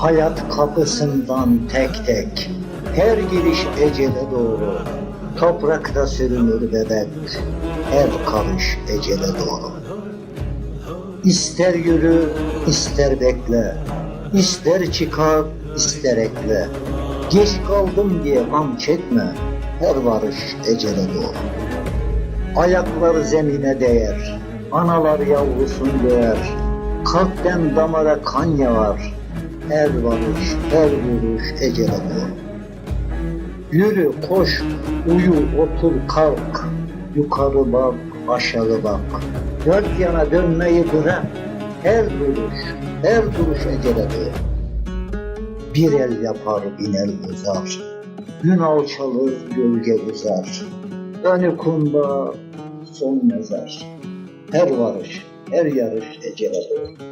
Hayat kapısından tek tek her giriş ecele doğru Toprakta sürünür bebek her karış ecele doğru. İster yürü ister bekle ister çıkar ister ekle. Geç kaldım diye gam çekme her varış ecele doğru. Ayakları zemine değer, analar yavrusun değer. Kalpten damara kan yağar, her varış, her vuruş ecele doğru. Yürü, koş, uyu, otur, kalk. Yukarı bak, aşağı bak. Dört yana dönmeyi bırak. Her duruş, her duruş ecele doğru. Bir el yapar, bin el uzar. Gün alçalır, gölge uzar. Önü kumda, son mezar. Her varış, her yarış ecele doğru.